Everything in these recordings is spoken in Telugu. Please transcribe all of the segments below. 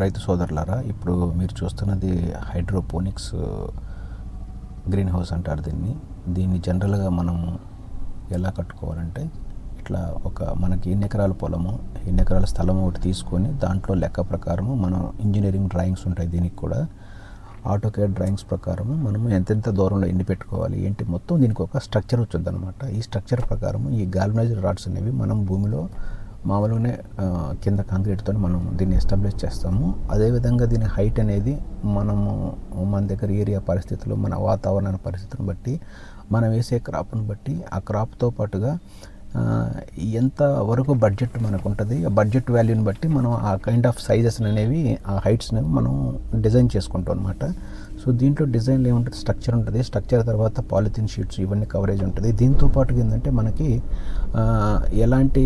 రైతు సోదరులారా ఇప్పుడు మీరు చూస్తున్నది హైడ్రోపోనిక్స్ గ్రీన్ హౌస్ అంటారు దీన్ని. దీన్ని జనరల్గా మనం ఎలా కట్టుకోవాలంటే ఇట్లా ఒక మనకి ఎన్ని ఎకరాల పొలము ఎన్ని ఎకరాల స్థలం ఒకటి తీసుకొని దాంట్లో లెక్క ప్రకారము మనం ఇంజనీరింగ్ డ్రాయింగ్స్ ఉంటాయి దీనికి కూడా. ఆటోకేడ్ డ్రాయింగ్స్ ప్రకారము మనము ఎంతెంత దూరంలో ఎన్ని పెట్టుకోవాలి ఏంటి మొత్తం దీనికి ఒక స్ట్రక్చర్ వచ్చిందనమాట ఈ స్ట్రక్చర్ ప్రకారం ఈ గాల్వనైజ్డ్ రాడ్స్ అనేవి మనం భూమిలో మామూలుగానే కింద కాంక్రీట్తో మనం దీన్ని ఎస్టాబ్లిష్ చేస్తాము. అదేవిధంగా దీని హైట్ అనేది మనము మన దగ్గర ఏరియా పరిస్థితులు మన వాతావరణ పరిస్థితులను బట్టి మనం వేసే క్రాప్ను బట్టి ఆ క్రాప్తో పాటుగా ఎంత వరకు బడ్జెట్ మనకు ఉంటుంది ఆ బడ్జెట్ వాల్యూని బట్టి మనం ఆ కైండ్ ఆఫ్ సైజెస్ అనేవి ఆ హైట్స్ అనేవి మనం డిజైన్ చేసుకుంటాం అనమాట సో దీంట్లో డిజైన్లో ఏముంటుంది? స్ట్రక్చర్ ఉంటుంది. స్ట్రక్చర్ తర్వాత పాలిథిన్ షీట్స్ ఇవన్నీ కవరేజ్ ఉంటుంది. దీంతో పాటు ఏంటంటే మనకి ఎలాంటి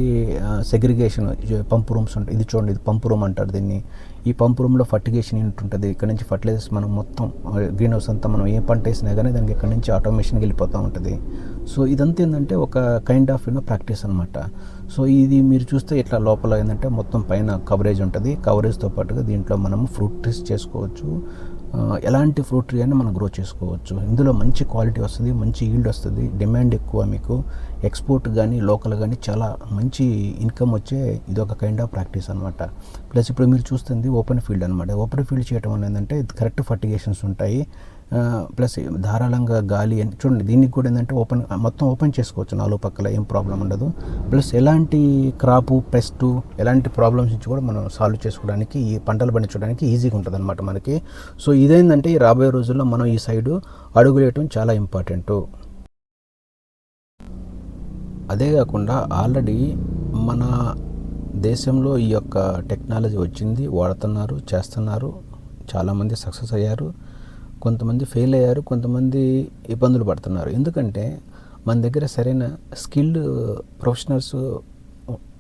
సెగ్రిగేషన్ పంప్ రూమ్స్ ఉంటాయి ఇది చూడండి ఇది పంప్ రూమ్ అంటారు దీన్ని. ఈ పంప్ రూమ్లో ఫర్టిగేషన్ యూనిట్ ఉంటుంది. ఇక్కడ నుంచి ఫర్టిలైజర్స్ మనం మొత్తం గ్రీన్ హౌస్ అంతా మనం ఏ పంట వేసినా కానీ దానికి ఇక్కడ నుంచి ఆటోమేషన్కి వెళ్ళిపోతూ ఉంటుంది. సో ఇదంతా ఏంటంటే ఒక kind of you know practice అనమాట సో ఇది మీరు చూస్తే ఇట్లా లోపల ఏంటంటే మొత్తం పైన కవరేజ్ ఉంటుంది. కవరేజ్తో పాటుగా దీంట్లో మనం ఫ్రూట్ ట్రీస్ చేసుకోవచ్చు. ఎలాంటి ఫ్రూట్ ట్రీ అయినా మనం గ్రో చేసుకోవచ్చు. ఇందులో మంచి క్వాలిటీ వస్తుంది మంచి ఈల్డ్ వస్తుంది. డిమాండ్ ఎక్కువ మీకు. ఎక్స్పోర్ట్ కానీ లోకల్ కానీ చాలా మంచి ఇన్కమ్ వచ్చే ఇది ఒక కైండ్ ఆఫ్ ప్రాక్టీస్ అనమాట ప్లస్ ఇప్పుడు మీరు చూస్తుంది ఓపెన్ ఫీల్డ్ అనమాట ఓపెన్ ఫీల్డ్ చేయడం అనేది ఏంటంటే కరెక్ట్ ఫర్టిగేషన్స్ ఉంటాయి. ప్లస్ ధారాళంగా గాలి అని- చూడండి దీనికి కూడా ఏంటంటే ఓపెన్ మొత్తం ఓపెన్ చేసుకోవచ్చు నాలుగు పక్కల ఏం ప్రాబ్లం ఉండదు. ప్లస్ ఎలాంటి క్రాపు పెస్ట్ ఎలాంటి ప్రాబ్లమ్స్ నుంచి కూడా మనం సాల్వ్ చేసుకోవడానికి ఈ పంటలు పండించడానికి ఈజీగా ఉంటుంది అనమాట మనకి. సో ఇదేంటంటే ఈ రాబోయే రోజుల్లో మనం ఈ సైడు అడుగులేయటం చాలా ఇంపార్టెంట్. అదే కాకుండా ఆల్రెడీ మన దేశంలో ఈ యొక్క టెక్నాలజీ వచ్చింది వాడుతున్నారు చేస్తున్నారు చాలామంది సక్సెస్ అయ్యారు. కొంతమంది ఫెయిల్ అయ్యారు కొంతమంది ఇబ్బందులు పడుతున్నారు. ఎందుకంటే మన దగ్గర సరైన స్కిల్డ్ ప్రొఫెషనల్స్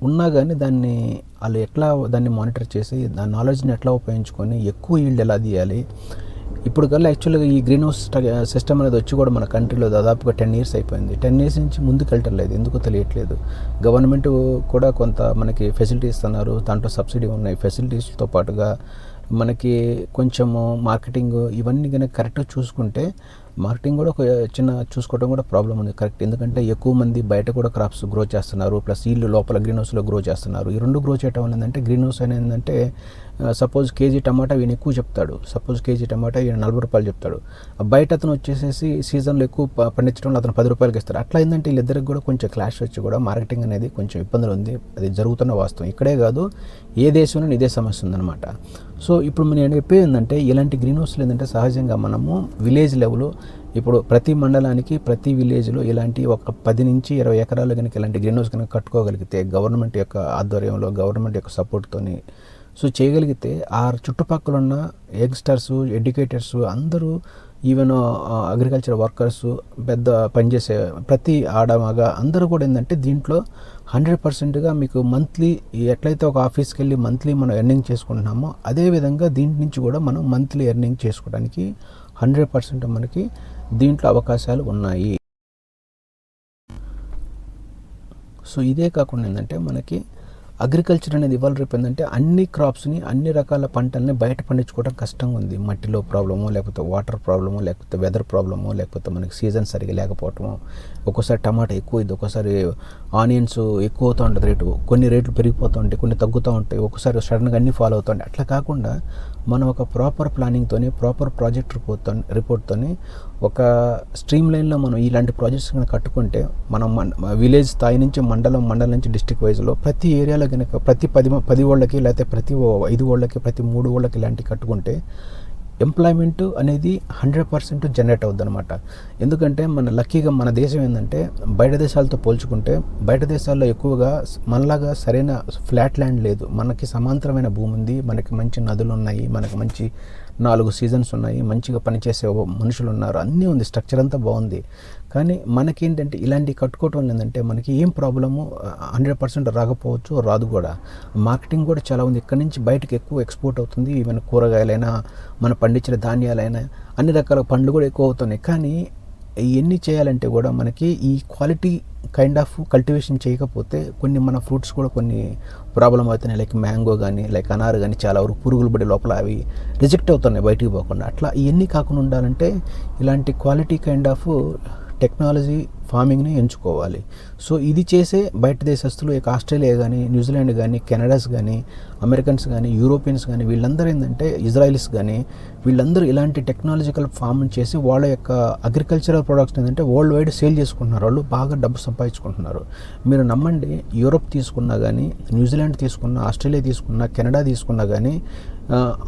ఉన్నా కానీ దాన్ని వాళ్ళు ఎట్లా దాన్ని మానిటర్ చేసి దాని నాలెడ్జ్ని ఎట్లా ఉపయోగించుకొని ఎక్కువ ఈల్డ్ ఎలా తీయాలి. ఇప్పుడు కల్లా యాక్చువల్గా ఈ గ్రీన్ హౌస్ సిస్టమ్ అనేది వచ్చి కూడా మన కంట్రీలో దాదాపుగా టెన్ ఇయర్స్ అయిపోయింది. టెన్ ఇయర్స్ నుంచి ముందుకు వెళ్ళట్లేదు ఎందుకో తెలియట్లేదు. గవర్నమెంట్ కూడా కొంత మనకి ఫెసిలిటీ ఇస్తున్నారు దాంట్లో సబ్సిడీ ఉన్నాయి. ఫెసిలిటీస్తో పాటుగా మనకి కొంచెము మార్కెటింగ్ ఇవన్నీ కనుక కరెక్ట్గా చూసుకుంటే మార్కెటింగ్ కూడా ఒక చిన్న చూసుకోవడం కూడా ప్రాబ్లం ఉంది. కరెక్ట్. ఎందుకంటే ఎక్కువ మంది బయట కూడా క్రాప్స్ గ్రో చేస్తున్నారు. ప్లస్ ఇల్లు లోపల గ్రీన్ హౌస్లో గ్రో చేస్తున్నారు. ఈ రెండు గ్రో చేయడం వల్ల ఏంటంటే గ్రీన్ హౌస్ అనేది ఏంటంటే సపోజ్ కేజీ టమాటా ఈయన ఎక్కువ చెప్తాడు. సపోజ్ కేజీ టమాటా ఈయన నలభై రూపాయలు చెప్తాడు. ఆ బయట అతను వచ్చేసేసి సీజన్లో ఎక్కువ పండించడంలో అతను పది రూపాయలకి ఇస్తాడు. అట్లా ఏంటంటే వీళ్ళిద్దరికి కూడా కొంచెం క్లాష్ వచ్చి కూడా మార్కెటింగ్ అనేది కొంచెం ఇబ్బందులు ఉంది. అది జరుగుతున్న వాస్తవం. ఇక్కడే కాదు ఏ దేశంలోనూ ఇదే సమస్య ఉందన్నమాట. సో ఇప్పుడు నేను చెప్పేది ఏంటంటే ఇలాంటి గ్రీన్ హౌస్లు ఏంటంటే సహజంగా మనము విలేజ్ లెవెల్ ఇప్పుడు ప్రతి మండలానికి ప్రతి విలేజ్లో ఇలాంటి ఒక పది నుంచి ఇరవై ఎకరాలు కనుక ఇలాంటి గ్రీన్ హౌస్ కనుక కట్టుకోగలిగితే గవర్నమెంట్ యొక్క ఆధ్వర్యంలో గవర్నమెంట్ యొక్క సపోర్ట్తోని సో చేయగలిగితే ఆ చుట్టుపక్కల ఉన్న యంగ్స్టర్స్ ఎడ్యుకేటర్స్ అందరూ ఈవెన్ అగ్రికల్చర్ వర్కర్స్ పెద్ద పనిచేసే ప్రతి ఆడమగ అందరూ కూడా ఏంటంటే దీంట్లో హండ్రెడ్ పర్సెంట్గా మీకు మంత్లీ ఎట్లయితే ఒక ఆఫీస్కి వెళ్ళి మంత్లీ మనం ఎర్నింగ్ చేసుకుంటున్నామో అదే విధంగా దీంట్ నుంచి కూడా మనం మంత్లీ ఎర్నింగ్ చేసుకోవడానికి హండ్రెడ్ పర్సెంట్ మనకి దీంట్లో అవకాశాలు ఉన్నాయి. సో ఇదే కాకుండా ఏంటంటే మనకి అగ్రికల్చర్ అనేది ఇవాళ రేపు ఏంటంటే అన్ని క్రాప్స్ని అన్ని రకాల పంటల్ని బయట పండించుకోవడం కష్టంగా ఉంది. మట్టిలో ప్రాబ్లమో లేకపోతే వాటర్ ప్రాబ్లమో లేకపోతే వెదర్ ప్రాబ్లమో లేకపోతే మనకి సీజన్ సరిగా లేకపోవటము ఒక్కోసారి టమాటా ఎక్కువ ఇది ఒక్కోసారి ఆనియన్స్ ఎక్కువ అవుతూ ఉంటుంది రేటు కొన్ని రేట్లు పెరిగిపోతూ ఉంటాయి కొన్ని తగ్గుతూ ఉంటాయి ఒక్కోసారి సడన్గా అన్ని ఫాలో అవుతూ ఉంటాయి. అట్లా కాకుండా మనం ఒక ప్రాపర్ ప్లానింగ్తోని ప్రాపర్ ప్రాజెక్ట్ రిపోర్ట్తో రిపోర్ట్తోని ఒక స్ట్రీమ్ లైన్లో మనం ఇలాంటి ప్రాజెక్ట్స్ కనుక కట్టుకుంటే మనం మన విలేజ్ స్థాయి నుంచి మండలం మండలం నుంచి డిస్టిక్ వైజ్లో ప్రతి ఏరియాలో కనుక ప్రతి పది పది ఓళ్ళకి లేకపోతే ప్రతి ఓ- ఐదు ఓళ్ళకి ప్రతి మూడు ఓళ్ళకి ఇలాంటివి కట్టుకుంటే ఎంప్లాయ్మెంట్ అనేది హండ్రెడ్ పర్సెంట్ జనరేట్ అవుద్ది అనమాట ఎందుకంటే మన లక్కీగా మన దేశం ఏంటంటే బయట దేశాలతో పోల్చుకుంటే బయట దేశాల్లో ఎక్కువగా మనలాగా సరైన ఫ్లాట్ ల్యాండ్ లేదు. మనకి సమాంతరమైన భూమి ఉంది మనకి మంచి నదులు ఉన్నాయి మనకి మంచి నాలుగు సీజన్స్ ఉన్నాయి మంచిగా పనిచేసే మనుషులు ఉన్నారు అన్నీ ఉంది స్ట్రక్చర్ అంతా బాగుంది. కానీ మనకేంటంటే ఇలాంటి కట్టుకోవటం ఏంటంటే మనకి ఏం ప్రాబ్లము హండ్రెడ్ పర్సెంట్ రాకపోవచ్చు రాదు కూడా. మార్కెటింగ్ కూడా చాలా ఉంది. ఇక్కడ నుంచి బయటకు ఎక్కువ ఎక్స్పోర్ట్ అవుతుంది ఈవెన్ కూరగాయలైనా మన పండించిన ధాన్యాలైనా అన్ని రకాల పండ్లు కూడా ఎక్కువ అవుతున్నాయి. కానీ ఇవన్నీ చేయాలంటే కూడా మనకి ఈ క్వాలిటీ కైండ్ ఆఫ్ కల్టివేషన్ చేయకపోతే కొన్ని మన ఫ్రూట్స్ కూడా కొన్ని ప్రాబ్లం అవుతున్నాయి. లైక్ మ్యాంగో కానీ లైక్ అనారు కానీ చాలా వరకు పురుగులు పడి లోపల అవి రిజెక్ట్ అవుతున్నాయి బయటికి పోకుండా. అట్లా ఇవన్నీ కాకుండా ఉండాలంటే ఇలాంటి క్వాలిటీ కైండ్ ఆఫ్ టెక్నాలజీ ఫార్మింగ్ని ఎంచుకోవాలి. సో ఇది చేసే బయట దేశస్తులు ఇక ఆస్ట్రేలియా కానీ న్యూజిలాండ్ కానీ కెనడాస్ కానీ అమెరికన్స్ కానీ యూరోపియన్స్ కానీ వీళ్ళందరూ ఏంటంటే ఇజ్రాయిల్స్ కానీ వీళ్ళందరూ ఇలాంటి టెక్నాలజికల్ ఫార్మింగ్ చేసి వాళ్ళ యొక్క అగ్రికల్చరల్ ప్రొడక్ట్స్ ఏంటంటే వరల్డ్ వైడ్ సేల్ చేసుకుంటున్నారు. వాళ్ళు బాగా డబ్బు సంపాదించుకుంటున్నారు. మీరు నమ్మండి యూరోప్ తీసుకున్నా కానీ న్యూజిలాండ్ తీసుకున్నా ఆస్ట్రేలియా తీసుకున్నా కెనడా తీసుకున్నా కానీ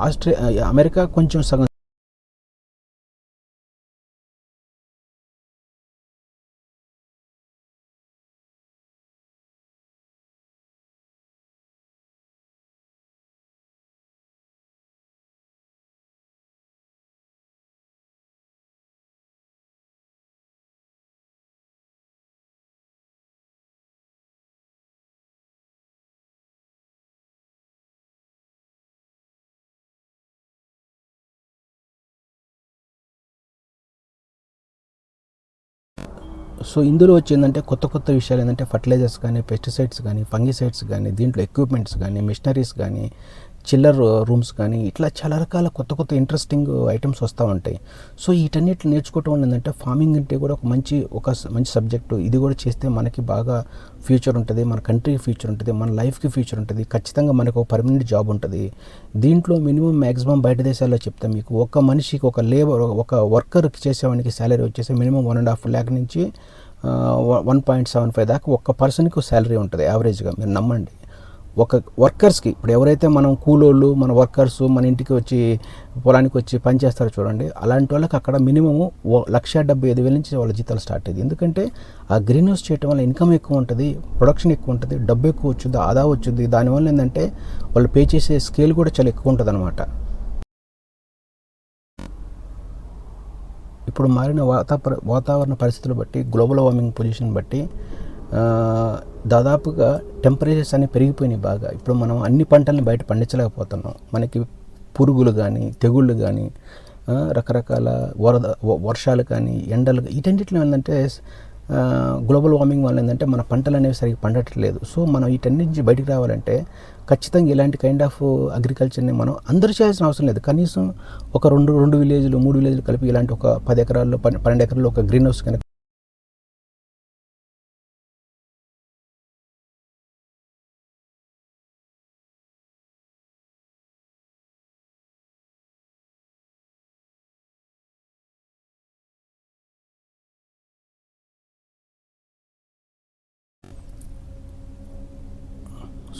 ఆస్ట్రే అమెరికా కొంచెం సగం సో ఇందులో వచ్చిందంటే కొత్త కొత్త విషయాలు ఏంటంటే ఫర్టిలైజర్స్ కానీ పెస్టిసైడ్స్ కానీ ఫంగిసైడ్స్ కానీ దీంట్లో ఎక్విప్మెంట్స్ కానీ మిషనరీస్ కానీ చిల్లర్ రూమ్స్ కానీ ఇట్లా చాలా రకాల కొత్త కొత్త ఇంట్రెస్టింగ్ ఐటమ్స్ వస్తూ ఉంటాయి. సో వీటన్నిటిని నేర్చుకోవటం ఏంటంటే ఫార్మింగ్ అంటే కూడా ఒక మంచి ఒక మంచి సబ్జెక్టు ఇది కూడా చేస్తే మనకి బాగా ఫ్యూచర్ ఉంటుంది మన కంట్రీకి ఫ్యూచర్ ఉంటుంది మన లైఫ్కి ఫ్యూచర్ ఉంటుంది. ఖచ్చితంగా మనకు ఒక పర్మనెంట్ జాబ్ ఉంటుంది. దీంట్లో మినిమం మ్యాక్సిమం బయట దేశాల్లో చెప్తాం మీకు. ఒక మనిషికి ఒక లేబర్ ఒక వర్కర్కి చేసేవానికి శాలరీ వచ్చేసి minimum one and half lakh నుంచి వన్ పాయింట్ సెవెన్ ఫైవ్ దాకా ఒక్క పర్సన్కి శాలరీ ఉంటుంది యావరేజ్గా మీరు నమ్మండి. ఒక వర్కర్స్కి ఇప్పుడు ఎవరైతే మనం కూలోళ్ళు మన వర్కర్స్ మన ఇంటికి వచ్చి పొలానికి వచ్చి పని చేస్తారో చూడండి అలాంటి వాళ్ళకి అక్కడ మినిమము లక్ష డెబ్బై ఐదు వేల నుంచి వాళ్ళ జీతాలు స్టార్ట్ అయ్యింది. ఎందుకంటే ఆ గ్రీన్ హౌస్ చేయటం వల్ల ఇన్కమ్ ఎక్కువ ఉంటుంది ప్రొడక్షన్ ఎక్కువ ఉంటుంది డబ్బు ఎక్కువ వచ్చింది ఆదా వచ్చింది దానివల్ల ఏంటంటే వాళ్ళు పే చేసే స్కేల్ కూడా చాలా ఎక్కువ ఉంటుంది అనమాట ఇప్పుడు మారిన వాతా వాతావరణ పరిస్థితులు బట్టి గ్లోబల్ వార్మింగ్ పొజిషన్ బట్టి దాదాపుగా టెంపరేచర్స్ అనేవి పెరిగిపోయినాయి బాగా. ఇప్పుడు మనం అన్ని పంటల్ని బయట పండించలేకపోతున్నాం. మనకి పురుగులు కానీ తెగుళ్ళు కానీ రకరకాల వరద వర్షాలు కానీ ఎండలు ఇటన్నింటిలో ఏంటంటే గ్లోబల్ వార్మింగ్ వల్ల ఏంటంటే మన పంటలు అనేవి సరిగ్గా పండట్లేదు. సో మనం వీటన్నిటి నుంచి బయటికి రావాలంటే ఖచ్చితంగా ఇలాంటి కైండ్ ఆఫ్ అగ్రికల్చర్ని మనం అందరూ చేయాల్సిన అవసరం లేదు. కనీసం ఒక రెండు రెండు విలేజ్లు మూడు విలేజ్లు కలిపి ఇలాంటి ఒక పది ఎకరాల్లో పన్నెండు ఎకరాల్లో ఒక గ్రీన్ హౌస్ కనుక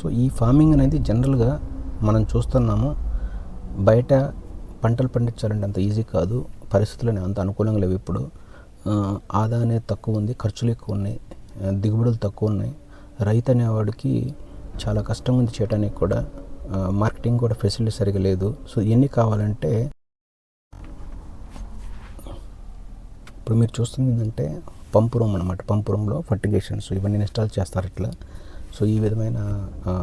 సో ఈ ఫార్మింగ్ అనేది జనరల్గా మనం చూస్తున్నాము. బయట పంటలు పండించాలంటే అంత ఈజీ కాదు. పరిస్థితులు అంత అనుకూలంగా లేవు ఇప్పుడు. ఆదా అనేది తక్కువ ఉంది ఖర్చులు ఎక్కువ ఉన్నాయి దిగుబడులు తక్కువ ఉన్నాయి. రైతు అనేవాడికి చాలా కష్టం ఉంది చేయడానికి కూడా. మార్కెటింగ్ కూడా ఫెసిలిటీ సరిగా లేదు. సో ఇవన్నీ కావాలంటే ఇప్పుడు మీరు చూస్తుంది ఏంటంటే పంపు రూమ్ అనమాట పంపు రూమ్లో ఫర్టిగేషన్స్ ఇవన్నీ ఇన్స్టాల్ చేస్తారు ఇట్లా. సో ఈ విధమైన ఆ,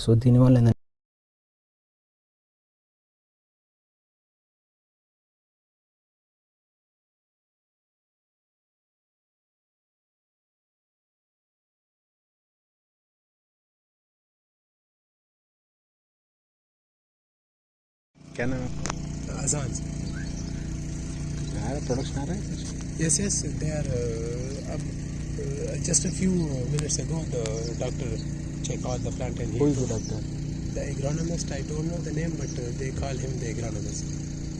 సో దీనివల్ల ఏంటంటే Are products right? Yes, yes, they are. Uh, uh, just a few minutes ago, the doctor checked out the plant and he. Who is the doctor? The agronomist. I don't know the name, but uh, they call him the agronomist.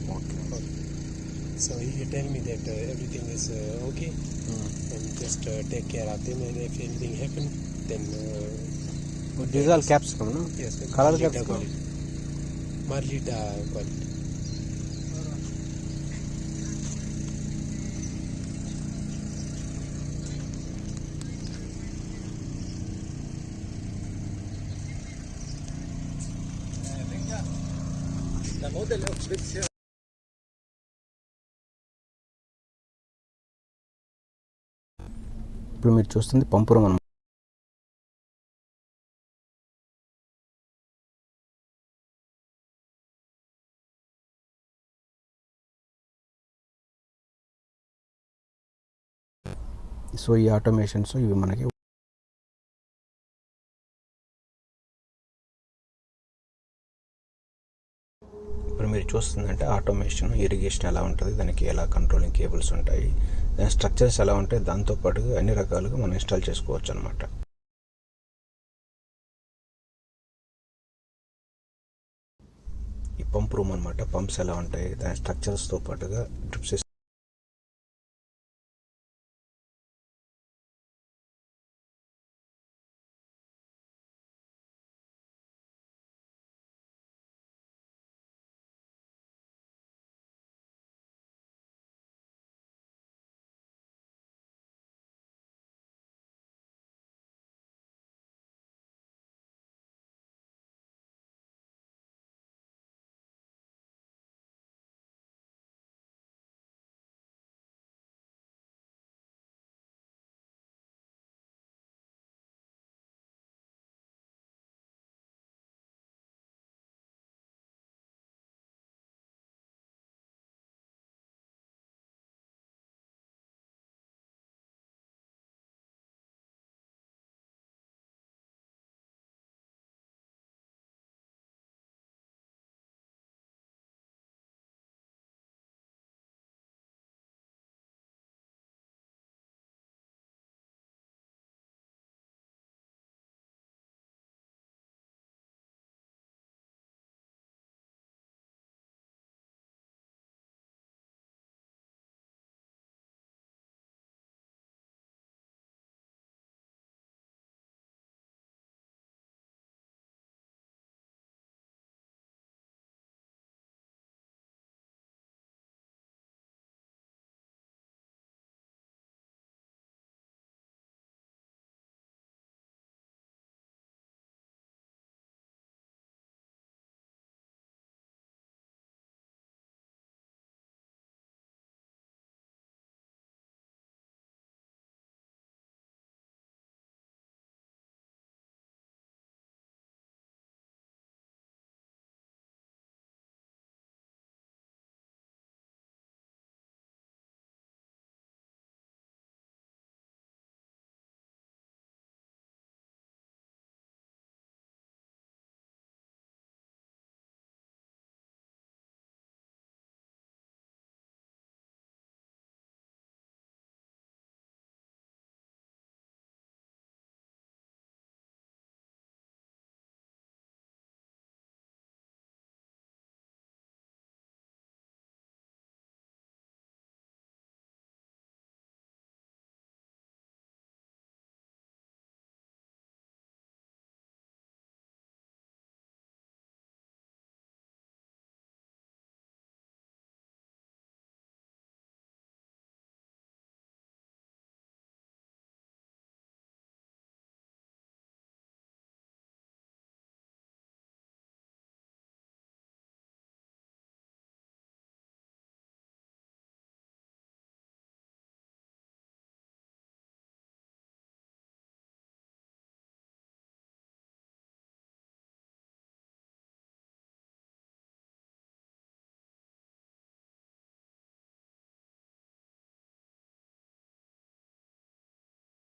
Okay. okay. So he tell me that uh, everything is uh, okay, mm. and just uh, take care of them, and if anything happen, then. Uh, these are capsicum, no? Yes. Color capsicum. Marlita quality. ఇప్పుడు మీరు చూస్తుంది పంపురం అనమాట సో ఈ ఆటోమేషన్స్ ఇవి మనకి చూస్తుందంటే ఆటోమేషన్ ఇరిగేషన్ ఎలా ఉంటుంది దానికి ఎలా కంట్రోలింగ్ కేబుల్స్ ఉంటాయి దాని స్ట్రక్చర్స్ ఎలా ఉంటాయి దాంతోపాటు అన్ని రకాలుగా మనం ఇన్స్టాల్ చేసుకోవచ్చు అనమాట ఈ పంప్ రూమ్ అనమాట పంప్స్ ఎలా ఉంటాయి దాని స్ట్రక్చర్స్తో పాటుగా డ్రిప్